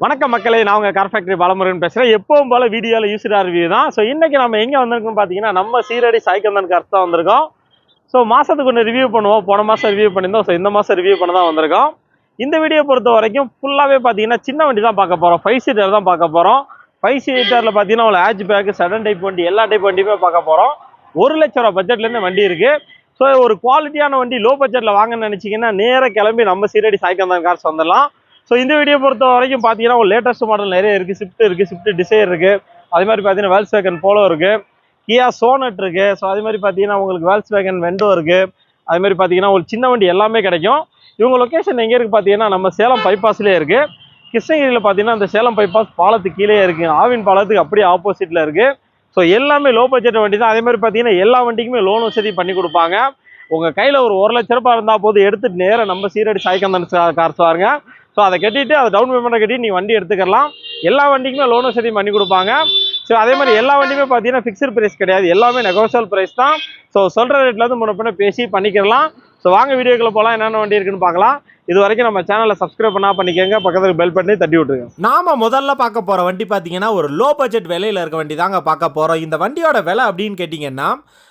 வணக்கம் மக்களே நான் உங்கள் கார் ஃபேக்டரி பாலமுருகன் பேசுகிறேன் எப்பவும் போல வீடியோவில் யூஸ்டா ரிவ்யூ தான். ஸோ இன்றைக்கி நம்ம எங்கே வந்திருக்கோம் பார்த்தீங்கன்னா நம்ம சீரடி சாய்கந்தன் கார்ஸ் தான் வந்திருக்கோம். ஸோ மாதத்துக்கு ஒன்று ரிவ்யூ பண்ணுவோம். போன மாதம் ரிவ்யூ பண்ணியிருந்தோம். ஸோ இந்த மாதம் ரிவ்யூ பண்ண தான் வந்திருக்கோம். இந்த வீடியோ பொறுத்த வரைக்கும் ஃபுல்லாகவே பார்த்தீங்கன்னா சின்ன வண்டி தான் பார்க்க போகிறோம் ஃபைவ் சீட்டர் தான் பார்க்க போகிறோம் ஃபைவ் சீட்டரில் பார்த்தீங்கன்னா உங்களை ஹேட்ச் பேக்கு சடன் டைப் வண்டி எல்லா டைப் வண்டியுமே பார்க்க போகிறோம் ஒரு லட்ச ரூபா பட்ஜெட்லேருந்து வண்டி இருக்குது ஸோ ஒரு குவாலிட்டியான வண்டி லோ பட்ஜெட்டில் வாங்கன்னு நினச்சிங்கன்னா நேராக கிளம்பி நம்ம சீரடி சாய்கந்தன் கார்ஸ் வந்துடலாம். ஸோ இந்த வீடியோ பொறுத்த வரைக்கும் பார்த்தீங்கன்னா ஒரு லேட்டஸ்ட் மாடல் நிறைய இருக்குது ஸ்விஃப்ட் இருக்குது ஸ்விஃப்ட் டிசைர் இருக்குது அதே மாதிரி பார்த்தீங்கன்னா வேல்ஸ் வேகன் போலோ இருக்குது கியா சோனட் இருக்குது ஸோ அதே மாதிரி பார்த்தீங்கன்னா உங்களுக்கு வேல்ஸ் வேகன் வெண்டோ இருக்குது அதே மாதிரி பார்த்தீங்கன்னா ஒரு சின்ன வண்டி எல்லாமே கிடைக்கும். இவங்க லொக்கேஷன் எங்கே இருக்குது பார்த்தீங்கன்னா நம்ம சேலம் பைபாஸ்லேயே இருக்குது கிருஷ்ணகிரியில் பார்த்தீங்கன்னா அந்த சேலம் பைபாஸ் பாலத்துக்கு கீழே இருக்குது ஆவின் பாலத்துக்கு அப்படியே ஆப்போசிட்டில் இருக்குது ஸோ எல்லாமே லோ பட்ஜெட் வண்டி தான் அதே மாதிரி பார்த்தீங்கன்னா எல்லா வண்டிக்குமே லோன் வசதி பண்ணி கொடுப்பாங்க. உங்கள் கையில் ஒரு ஒரு லட்ச ரூபாய் இருந்தால் போது எடுத்துகிட்டு நேராக நம்ம சீரடி சாய்கந்தன் கார்ஸ் வாருங்க ஸோ அதை கட்டிட்டு அதை டவுன் பேமெண்ட்டை கட்டி நீ வண்டி எடுத்துக்கலாம் எல்லா வண்டிக்குமே லோன் வசதி பண்ணி கொடுப்பாங்க. ஸோ அதே மாதிரி எல்லா வண்டியுமே பார்த்தீங்கன்னா ஃபிக்ஸ்டு ப்ரைஸ் கிடையாது. எல்லாமே நெகோசியல் ப்ரைஸ் தான். ஸோ சொல்கிற ரேட்லேருந்து முன்ன பின்ன பேசி பண்ணிக்கலாம் ஸோ வாங்க வீடியோக்குள்ள போகலாம் என்னென்ன வண்டி இருக்குன்னு பார்க்கலாம். இது வரைக்கும் நம்ம சேனலை சப்ஸ்கிரைப் பண்ணா பண்ணிக்கோங்க. பக்கத்தில் பெல் பண்ணி தட்டி விட்டுருங்க. நாம முதல்ல பார்க்க போகிற வண்டி பார்த்தீங்கன்னா ஒரு லோ பட்ஜெட் விலையில் இருக்க வண்டி தாங்க பார்க்க போகிறோம் இந்த வண்டியோட விலை அப்படின்னு கேட்டிங்கன்னா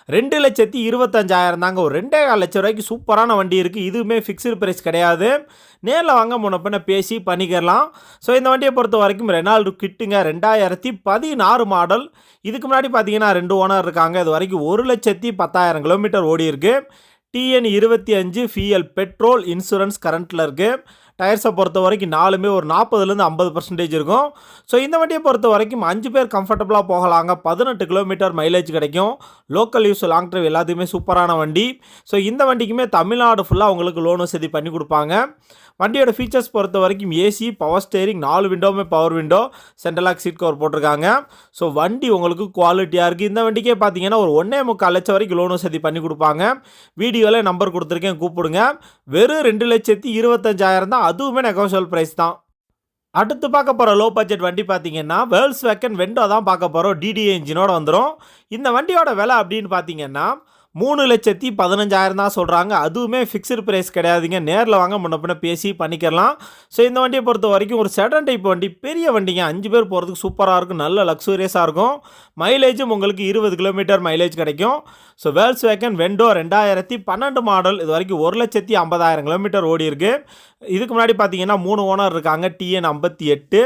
ரெண்டு லட்சத்தி இருபத்தஞ்சாயிரம் தாங்க. ஒரு ரெண்டே கால் லட்சம் ரூபாய்க்கு சூப்பரான வண்டி இருக்குது இதுவுமே ஃபிக்ஸ்டு ப்ரைஸ் கிடையாது. நேரில் வாங்க முன்ன பேசி பண்ணிக்கலாம். ஸோ இந்த வண்டியை பொறுத்த வரைக்கும் ரெனால்டு கிட்டுங்க. ரெண்டாயிரத்தி பதினாறு மாடல் இதுக்கு முன்னாடி பார்த்தீங்கன்னா ரெண்டு ஓனர் இருக்காங்க. இது வரைக்கும் ஒரு லட்சத்தி பத்தாயிரம் கிலோமீட்டர் ஓடி இருக்குது டிஎன் இருபத்தி அஞ்சு ஃபிஎல் பெட்ரோல் இன்சூரன்ஸ் கரண்ட்டில் இருக்குது டயர்ஸை பொறுத்த வரைக்கும் நாலுமே ஒரு நாற்பதுலேருந்து ஐம்பது பர்சன்டேஜ் இருக்கும். ஸோ இந்த வண்டியை பொறுத்த வரைக்கும் அஞ்சு பேர் கம்ஃபர்டபுளாக போகலாங்க. பதினெட்டு கிலோமீட்டர் மைலேஜ் கிடைக்கும். லோக்கல் யூஸ் லாங் ட்ரைவ் எல்லாத்தையுமே சூப்பரான வண்டி. ஸோ இந்த வண்டிக்குமே தமிழ்நாடு ஃபுல்லாக உங்களுக்கு லோன் வசதி பண்ணி கொடுப்பாங்க. வண்டியோட ஃபீச்சர்ஸ் பொறுத்த வரைக்கும் ஏசி பவர் ஸ்டேரிங் நாலு விண்டோவுமே power window central lock seat cover போட்டிருக்காங்க. ஸோ வண்டி உங்களுக்கு குவாலிட்டியாக இருக்குது இந்த வண்டிக்கே பார்த்தீங்கன்னா ஒரு ஒன்றே முக்கால் லட்சம் வரைக்கும் லோன் வசதி பண்ணி கொடுப்பாங்க. வீடியோவில் நம்பர் கொடுத்துருக்கேன் கூப்பிடுங்க. வெறும் ரெண்டு லட்சத்தி இருபத்தஞ்சாயிரம் தான் அதுவுமே நெகோஷியல் ப்ரைஸ் தான். அடுத்து பார்க்க போகிற லோ பட்ஜெட் வண்டி பார்த்தீங்கன்னா வேர்ல்ஸ் வேக்கன் வெண்டோ தான் பார்க்க போகிறோம் டிடிஏ இன்ஜினோட வந்துடும் இந்த வண்டியோட விலை அப்படின்னு பார்த்தீங்கன்னா மூணு லட்சத்தி பதினஞ்சாயிரம் தான் சொல்கிறாங்க அதுவுமே ஃபிக்ஸ்டு ப்ரைஸ் கிடையாதுங்க. நேரில் வாங்க முன்ன பின்ன பேசி பண்ணிக்கலாம். ஸோ இந்த வண்டியை பொறுத்த வரைக்கும் ஒரு செடன் டைப் வண்டி பெரிய வண்டிங்க. அஞ்சு பேர் போகிறதுக்கு சூப்பராக இருக்கும். நல்ல லக்ஸூரியஸாக இருக்கும். மைலேஜும் உங்களுக்கு இருபது கிலோமீட்டர் மைலேஜ் கிடைக்கும். ஸோ வேல்ஸ் வேக்கன் வெண்டோ ரெண்டாயிரத்தி பன்னெண்டு மாடல் இது வரைக்கும் ஒரு லட்சத்தி ஐம்பதாயிரம் கிலோமீட்டர் ஓடி இருக்குது இதுக்கு முன்னாடி பார்த்தீங்கன்னா மூணு ஓனர் இருக்காங்க. டிஎன் ஐம்பத்தி எட்டு.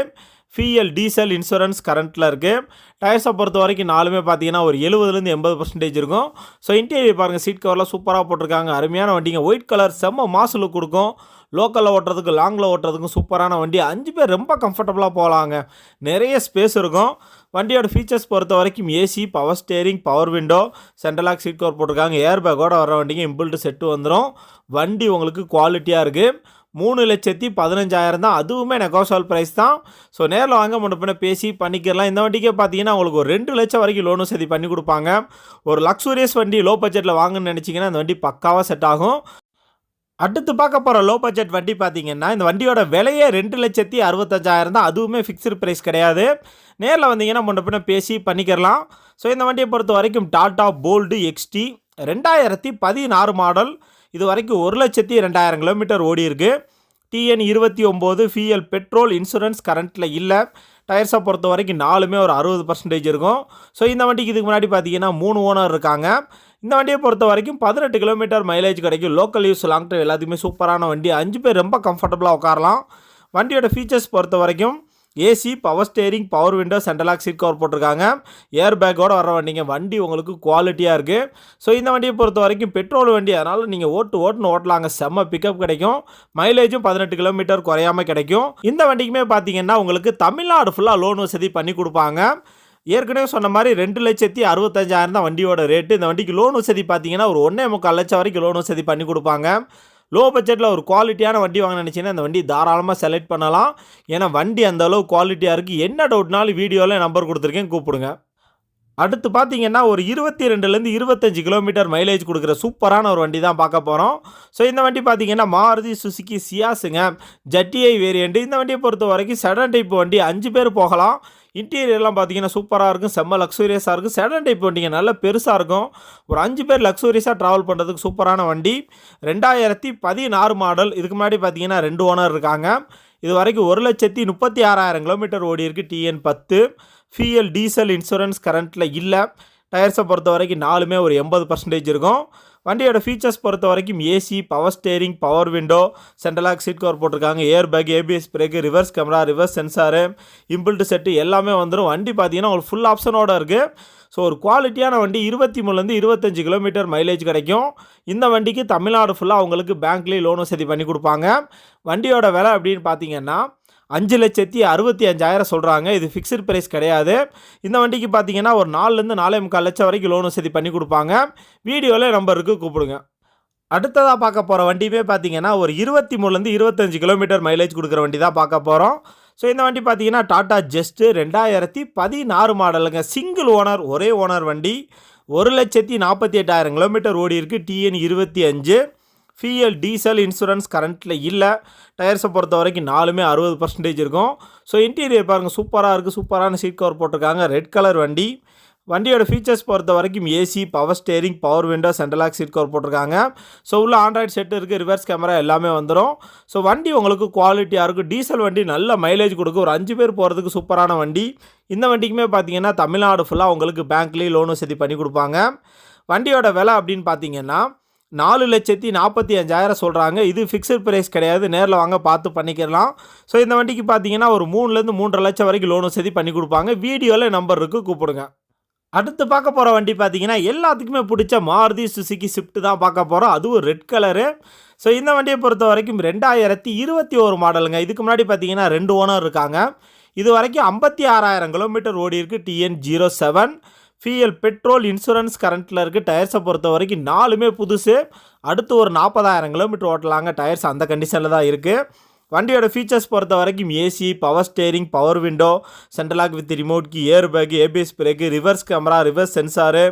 ஃபிஎல் டீசல் இன்சூரன்ஸ் கரண்ட்டில் இருக்குது டயர்ஸை பொறுத்த வரைக்கும் நாலுமே பார்த்தீங்கன்னா ஒரு எழுபதுலேருந்து எண்பது பர்சன்டேஜ் இருக்கும். ஸோ இன்டீரியர் பாருங்கள் சீட் கவர்லாம் சூப்பராக போட்டிருக்காங்க. அருமையான வண்டிங்க. ஒயிட் கலர் செம்ம மாசு கொடுக்கும். லோக்கலில் ஓட்டுறதுக்கு லாங்கில் ஓட்டுறதுக்கும் சூப்பரான வண்டி. அஞ்சு பேர் ரொம்ப கம்ஃபர்டபுளாக போகலாங்க. நிறைய ஸ்பேஸ் இருக்கும். வண்டியோட ஃபீச்சர்ஸ் பொறுத்த வரைக்கும் AC power steering power window central lock seat cover போட்டிருக்காங்க. ஏர் பேக்கோட வர வண்டிங்க இம்பிள்டு செட்டு வந்துடும் வண்டி உங்களுக்கு குவாலிட்டியாக இருக்குது மூணு லட்சத்தி பதினஞ்சாயிரம் தான். அதுவுமே நெகோஷியல் ப்ரைஸ் தான். ஸோ நேரில் வாங்க முன்ன பின்ன பேசி பண்ணிக்கிறலாம் இந்த வண்டிக்கே பார்த்தீங்கன்னா உங்களுக்கு ஒரு ரெண்டு லட்சம் வரைக்கும் லோன் வசதி பண்ணி கொடுப்பாங்க. ஒரு லக்ஸூரியஸ் வண்டி லோ பட்ஜெட்டில் வாங்கணும்னு நினச்சிங்கன்னா இந்த வண்டி பக்காவாக செட் ஆகும். அடுத்து பார்க்க போகிற லோ பட்ஜெட் வண்டி பார்த்தீங்கன்னா இந்த வண்டியோட விலையே ரெண்டு லட்சத்தி அறுபத்தஞ்சாயிரம் தான். அதுவுமே ஃபிக்ஸ்டு ப்ரைஸ் கிடையாது. நேரில் வந்தீங்கன்னா முன்ன பின்ன பேசி பண்ணிக்கிறலாம் ஸோ இந்த வண்டியை பொறுத்த வரைக்கும் டாட்டா போல்டு எக்ஸ்டி ரெண்டாயிரத்தி பதினாறு மாடல் இது வரைக்கும் ஒரு லட்சத்தி ரெண்டாயிரம் கிலோமீட்டர் ஓடி இருக்குது டிஎன் இருபத்தி ஒம்பது ஃபிஎல் பெட்ரோல் இன்சூரன்ஸ் கரண்ட்டில் இல்லை. டயர்ஸை பொறுத்த வரைக்கும் நாலுமே ஒரு அறுபது பர்சன்டேஜ் இருக்கும். ஸோ இந்த வண்டிக்கு இதுக்கு முன்னாடி பார்த்தீங்கன்னா மூணு ஓனர் இருக்காங்க. இந்த வண்டியை பொறுத்த வரைக்கும் பதினெட்டு கிலோமீட்டர் மைலேஜ் கிடைக்கும். லோக்கல் யூஸ் லாங் ட்ரைவ் எல்லாத்துக்குமே சூப்பரான வண்டி. அஞ்சு பேர் ரொம்ப கம்ஃபர்டபுளாக உட்காரலாம். வண்டியோட ஃபீச்சர்ஸ் பொறுத்த வரைக்கும் AC power steering power window central lock seat cover போட்டிருக்காங்க. ஏர் பேக்கோடு வர வண்டிங்க வண்டி உங்களுக்கு குவாலிட்டியாக இருக்குது ஸோ இந்த வண்டியை பொறுத்த வரைக்கும் பெட்ரோல் வண்டி அதனால் நீங்கள் ஓட்டு ஓட்டுன்னு ஓட்டலாங்க. செம்ம பிக்கப் கிடைக்கும். மைலேஜும் பதினெட்டு கிலோமீட்டர் குறையாமல் கிடைக்கும். இந்த வண்டிக்குமே பார்த்தீங்கன்னா உங்களுக்கு தமிழ்நாடு ஃபுல்லாக லோன் வசதி பண்ணி கொடுப்பாங்க. ஏற்கனவே சொன்ன மாதிரி ரெண்டு லட்சத்தி அறுபத்தஞ்சாயிரம் தான் வண்டியோட ரேட்டு இந்த வண்டிக்கு லோன் வசதி பார்த்தீங்கன்னா ஒரு ஒன்றே முக்கால் லட்சம் வரைக்கும் லோன் வசதி பண்ணி கொடுப்பாங்க. லோ பட்ஜெட்டில் ஒரு குவாலிட்டியான வண்டி வாங்க நினச்சிங்கன்னா அந்த வண்டி தாராளமாக செலக்ட் பண்ணலாம். ஏன்னா வண்டி அந்த அளவு குவாலிட்டியாக இருக்குது என்ன டவுட்னாலும் வீடியோவில் நம்பர் கொடுத்துருக்கேன் கூப்பிடுங்க. அடுத்து பார்த்தீங்கன்னா ஒரு இருபத்தி ரெண்டுலேருந்து இருபத்தஞ்சு கிலோமீட்டர் மைலேஜ் கொடுக்குற சூப்பரான ஒரு வண்டி தான் பார்க்க போகிறோம் ஸோ இந்த வண்டி பார்த்தீங்கன்னா மாருதி சுசுக்கி சியாஸுங்க ஜட்டிஐ வேரியண்ட்டு இந்த வண்டியை பொறுத்த வரைக்கும் செடன் டைப் வண்டி. அஞ்சு பேர் போகலாம். இன்டீரியர்லாம் பார்த்தீங்கன்னா சூப்பராக இருக்கும் செம்ம லக்ஸூரியஸாக இருக்கும். செடன் டைப் வண்டிங்க நல்ல பெருசாக இருக்கும். ஒரு அஞ்சு பேர் லக்ஸூரியஸாக ட்ராவல் பண்ணுறதுக்கு சூப்பரான வண்டி. ரெண்டாயிரத்தி பதினாறு மாடல் இதுக்கு முன்னாடி பார்த்தீங்கன்னா ரெண்டு ஓனர் இருக்காங்க. இது வரைக்கும் ஒரு லட்சத்தி முப்பத்தி ஆறாயிரம் கிலோமீட்டர் ஓடி இருக்குது டிஎன் பத்து. ஃபிஎல் டீசல் இன்சூரன்ஸ் கரண்ட்டில் இல்லை. டயர்ஸை பொறுத்த வரைக்கும் நாலுமே ஒரு எண்பது பர்சன்டேஜ் இருக்கும். வண்டியோட ஃபீச்சர்ஸ் பொறுத்த வரைக்கும் AC power steering power window central lock seat cover போட்டிருக்காங்க. Air bag ABS brake reverse camera reverse sensor inbuilt set எல்லாமே வந்துடும் வண்டி பார்த்தீங்கன்னா ஒரு ஃபுல் ஆப்ஷனோட இருக்குது ஸோ ஒரு குவாலிட்டியான வண்டி இருபத்தி மூணுலேருந்து இருபத்தஞ்சு கிலோமீட்டர் மைலேஜ் கிடைக்கும். இந்த வண்டிக்கு தமிழ்நாடு ஃபுல்லாக அவங்களுக்கு பேங்க்லேயே லோன் வசதி பண்ணி கொடுப்பாங்க. வண்டியோட விலை அப்படின்னு பார்த்தீங்கன்னா அஞ்சு லட்சத்தி அறுபத்தி அஞ்சாயிரம் சொல்கிறாங்க இது ஃபிக்ஸ்டு ப்ரைஸ் கிடையாது. இந்த வண்டிக்கு பார்த்தீங்கன்னா ஒரு நாலுலேருந்து நாலே முக்கால் லட்சம் வரைக்கும் லோன் வசதி பண்ணி கொடுப்பாங்க. வீடியோவில் நம்பருக்கு கூப்பிடுங்க. அடுத்ததாக பார்க்க போகிற வண்டியுமே பார்த்தீங்கன்னா ஒரு இருபத்தி மூணுலேருந்து இருபத்தஞ்சு கிலோமீட்டர் மைலேஜ் கொடுக்குற வண்டி தான் பார்க்க போகிறோம் ஸோ இந்த வண்டி பார்த்தீங்கன்னா டாட்டா ஜெஸ்ட்டு ரெண்டாயிரத்தி பதினாறு மாடலுங்க சிங்கிள் ஓனர் ஒரே ஓனர் வண்டி. ஒரு லட்சத்தி நாற்பத்தி எட்டாயிரம் கிலோமீட்டர் ஓடி இருக்குது டிஎன் இருபத்தி அஞ்சு. ஃபிஎல் டீசல் இன்சூரன்ஸ் கரண்ட்டில் இல்லை. டயர்ஸை பொறுத்த வரைக்கும் நாலுமே அறுபது பர்சன்டேஜ் இருக்கும். ஸோ இன்டீரியர் பாருங்கள் சூப்பராக இருக்குது சூப்பரான சீட் கவர் போட்டிருக்காங்க. ரெட் கலர் வண்டி. வண்டியோட ஃபீச்சர்ஸ் பொறுத்த வரைக்கும் AC power steering power window central lock seat cover போட்டிருக்காங்க. ஸோ உள்ள ஆண்ட்ராய்டு செட் இருக்குது ரிவர்ஸ் கேமரா எல்லாமே வந்துடும் ஸோ வண்டி உங்களுக்கு குவாலிட்டியாக இருக்கும். டீசல் வண்டி நல்ல மைலேஜ் கொடுக்கும். ஒரு அஞ்சு பேர் போகிறதுக்கு சூப்பரான வண்டி. இந்த வண்டிக்குமே பார்த்தீங்கன்னா தமிழ்நாடு ஃபுல்லாக உங்களுக்கு பேங்க்லேயும் லோன் வசதி பண்ணி கொடுப்பாங்க. வண்டியோட விலை அப்படின்னு பார்த்தீங்கன்னா நாலு லட்சத்தி நாற்பத்தி அஞ்சாயிரம் சொல்கிறாங்க இது ஃபிக்ஸட் ப்ரைஸ் கிடையாது. நேரில் வாங்க பார்த்து பண்ணிக்கிறலாம் ஸோ இந்த வண்டிக்கு பார்த்தீங்கன்னா ஒரு மூணுலேருந்து மூன்றரை லட்சம் வரைக்கும் லோன் வசதி பண்ணி கொடுப்பாங்க. வீடியோவில் நம்பர் இருக்குது கூப்பிடுங்க. அடுத்து பார்க்க போகிற வண்டி பார்த்தீங்கன்னா எல்லாத்துக்குமே பிடிச்ச மாருதி சுசுகி ஸ்விஃப்ட் தான் பார்க்க போகிறோம் அதுவும் ரெட் கலரு ஸோ இந்த வண்டியை பொறுத்த வரைக்கும் ரெண்டாயிரத்தி இருபத்தி ஒரு மாடலுங்க இதுக்கு முன்னாடி பார்த்தீங்கன்னா ரெண்டு ஓனர் இருக்காங்க. இது வரைக்கும் ஐம்பத்தி ஆறாயிரம் கிலோமீட்டர் ஓடி இருக்குது TN zero seven FL petrol insurance கரண்ட்டில் இருக்குது டயர்ஸை பொறுத்த வரைக்கும் நாலுமே புதுசு. அடுத்து ஒரு நாற்பதாயிரம் கிலோமீட்டர் ஓட்டலாங்க. டயர்ஸ் அந்த கண்டிஷனில் தான் இருக்குது வண்டியோட ஃபீச்சர்ஸ் பொறுத்த வரைக்கும் AC power steering power window central lock with remote key air bag ABS brake reverse camera reverse sensor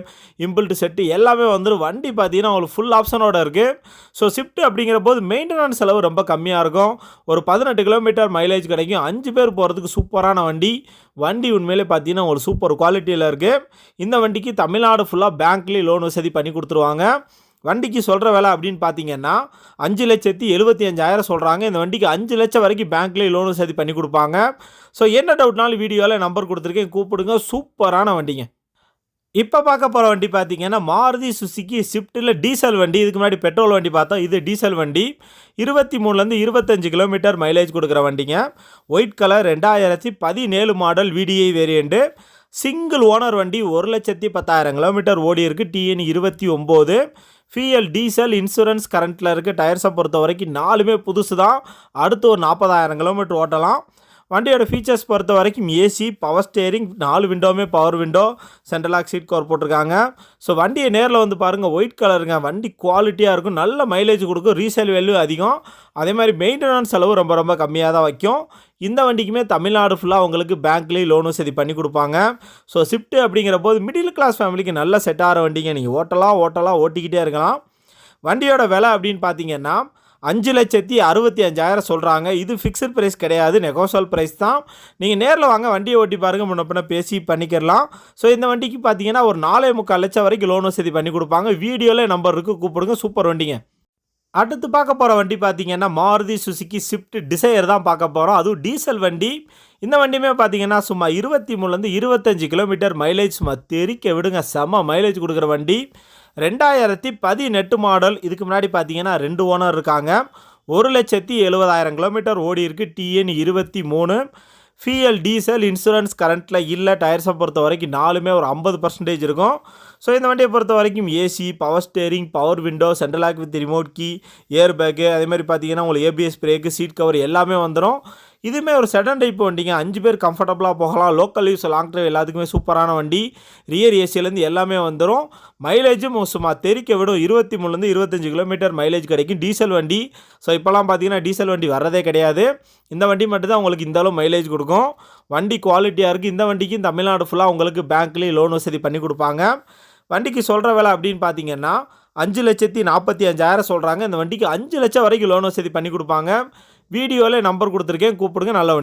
inbuilt set எல்லாமே வந்துடும் வண்டி பார்த்தீங்கன்னா உங்களுக்கு ஃபுல் ஆப்ஷனோட இருக்குது ஸோ ஷிஃப்ட் அப்படிங்கிற போது மெயின்டெனன்ஸ் செலவு ரொம்ப கம்மியாக இருக்கும். ஒரு பதினெட்டு கிலோமீட்டர் மைலேஜ் கிடைக்கும். அஞ்சு பேர் போகிறதுக்கு சூப்பரான வண்டி. வண்டி உண்மையிலே பார்த்தீங்கன்னா உங்களுக்கு சூப்பர் குவாலிட்டியில் இருக்குது இந்த வண்டிக்கு தமிழ்நாடு ஃபுல்லாக பேங்க்லேயும் லோன் வசதி பண்ணி கொடுத்துருவாங்க. வண்டிக்கு சொல்கிற வேலை அப்படின்னு பார்த்தீங்கன்னா அஞ்சு லட்சத்தி எழுபத்தி அஞ்சாயிரம் சொல்கிறாங்க இந்த வண்டிக்கு அஞ்சு லட்சம் வரைக்கும் பேங்க்லேயே லோன் வசதி பண்ணி கொடுப்பாங்க. ஸோ என்ன டவுட்னாலும் வீடியோவில் நம்பர் கொடுத்துருக்கேன். கூப்பிடுங்க. சூப்பரான வண்டிங்க. இப்போ பார்க்க போகிற வண்டி பார்த்தீங்கன்னா மாருதி சுசுக்கி ஸ்விஃப்ட்டில் டீசல் வண்டி. இதுக்கு முன்னாடி பெட்ரோல் வண்டி பார்த்தோம். இது டீசல் வண்டி. இருபத்தி மூணுலேருந்து இருபத்தஞ்சு கிலோமீட்டர் மைலேஜ் கொடுக்குற வண்டிங்க. ஒயிட் கலர் ரெண்டாயிரத்தி பதினேழு model VDI variant single owner வண்டி ஒரு லட்சத்தி பத்தாயிரம் கிலோமீட்டர் ஓடி இருக்குது டிஎன் இருபத்தி ஒம்பது. ஃபிஎல் டீசல் இன்சூரன்ஸ் கரண்ட்டில் இருக்குது டயர்ஸை பொறுத்த வரைக்கும் நாலுமே புதுசு தான். அடுத்து ஒரு நாற்பதாயிரம் கிலோமீட்டர் ஓட்டலாம். வண்டியோட ஃபீச்சர்ஸ் பொறுத்த வரைக்கும் ஏசி பவர் ஸ்டேரிங் நாலு விண்டோவுமே power window central lock seat cover போட்டிருக்காங்க. ஸோ வண்டியை நேரில் வந்து பாருங்கள் ஒயிட் கலருங்க வண்டி குவாலிட்டியாக இருக்கும். நல்ல மைலேஜ் கொடுக்கும். ரீசேல் வேல்யூ அதிகம். அதே மாதிரி மெயின்டெனன்ஸ் செலவு ரொம்ப ரொம்ப கம்மியாக தான் வைக்கும். இந்த வண்டிக்குமே தமிழ்நாடு ஃபுல்லாக உங்களுக்கு பேங்க்லேயே லோன் வசதி பண்ணி கொடுப்பாங்க. ஸோ ஸ்விஃப்ட் அப்படிங்கிற போது மிடில் கிளாஸ் ஃபேமிலிக்கு நல்ல செட் ஆகிற வண்டிங்க. நீங்கள் ஓட்டலாம் ஓட்டலாம் ஓட்டிக்கிட்டே இருக்கலாம். வண்டியோட விலை அப்படின்னு பார்த்தீங்கன்னா அஞ்சு லட்சத்தி அறுபத்தி அஞ்சாயிரம் சொல்கிறாங்க இது ஃபிக்ஸட் ப்ரைஸ் கிடையாது நெகோசல் ப்ரைஸ் தான். நீங்கள் நேரில் வாங்க வண்டியை ஓட்டி பாருங்கள் முன்ன பின்ன பேசி பண்ணிக்கிறலாம் ஸோ இந்த வண்டிக்கு பார்த்தீங்கன்னா ஒரு நாலே முக்கால் லட்சம் வரைக்கும் லோன் வசதி பண்ணி கொடுப்பாங்க. வீடியோவில் நம்பர் இருக்குது கூப்பிடுங்க சூப்பர் வண்டிங்க. அடுத்து பார்க்க போகிற வண்டி பார்த்தீங்கன்னா மாருதி சுசுக்கி ஸ்விஃப்ட் டிசையர் தான் பார்க்க போகிறோம் அதுவும் டீசல் வண்டி. இந்த வண்டியுமே பார்த்தீங்கன்னா சும்மா இருபத்தி மூணுலேருந்து இருபத்தஞ்சு கிலோமீட்டர் மைலேஜ் சும்மா தெறிக்க விடுங்க. செம்ம மைலேஜ் கொடுக்குற வண்டி. ரெண்டாயிரத்தி பதினெட்டு மாடல் இதுக்கு முன்னாடி பார்த்தீங்கன்னா ரெண்டு ஓனர் இருக்காங்க. ஒரு லட்சத்தி எழுபதாயிரம் கிலோமீட்டர் ஓடி இருக்குது டிஎன் இருபத்தி மூணு. ஃபிஎல் டீசல் இன்சூரன்ஸ் கரண்ட்டில் இல்லை. டயர்ஸை பொறுத்த வரைக்கும் நாலுமே ஒரு ஐம்பது பர்சன்டேஜ் இருக்கும். ஸோ இந்த வண்டியை பொறுத்த வரைக்கும் AC power steering power window central lock with remote key air bag அதே மாதிரி பார்த்தீங்கன்னா உங்களுக்கு ஏபிஎஸ் பிரேக்கு சீட் கவர் எல்லாமே வந்துடும் இதுவுமே ஒரு செடன் டைப் வண்டிங்க. அஞ்சு பேர் கம்ஃபர்டபுளாக போகலாம். லோக்கல் யூஸ் லாங் ட்ரைவ் எல்லாத்துக்குமே சூப்பரான வண்டி. ரியர் ஏசிலேருந்து எல்லாமே வந்துடும் மைலேஜும் சும்மா தெறிக்க விடும் இருபத்தி மூணுலேருந்து இருபத்தஞ்சு கிலோமீட்டர் மைலேஜ் கிடைக்கும். டீசல் வண்டி. ஸோ இப்போலாம் பார்த்தீங்கன்னா டீசல் வண்டி வர்றதே கிடையாது. இந்த வண்டி மட்டும்தான் உங்களுக்கு இந்த அளவு மைலேஜ் கொடுக்கும். வண்டி குவாலிட்டியாக இருக்குது இந்த வண்டிக்கும் தமிழ்நாடு ஃபுல்லாக உங்களுக்கு பேங்க்லேயும் லோன் வசதி பண்ணி கொடுப்பாங்க. வண்டிக்கு சொல்கிற விலை அப்படின்னு பார்த்தீங்கன்னா அஞ்சு லட்சத்தி நாற்பத்தி அஞ்சாயிரம் சொல்கிறாங்க இந்த வண்டிக்கு அஞ்சு லட்சம் வரைக்கும் லோன் வசதி பண்ணி கொடுப்பாங்க. வீடியோவில் நம்பர் கொடுத்துருக்கேன். கூப்பிடுங்க. நல்ல வண்டி.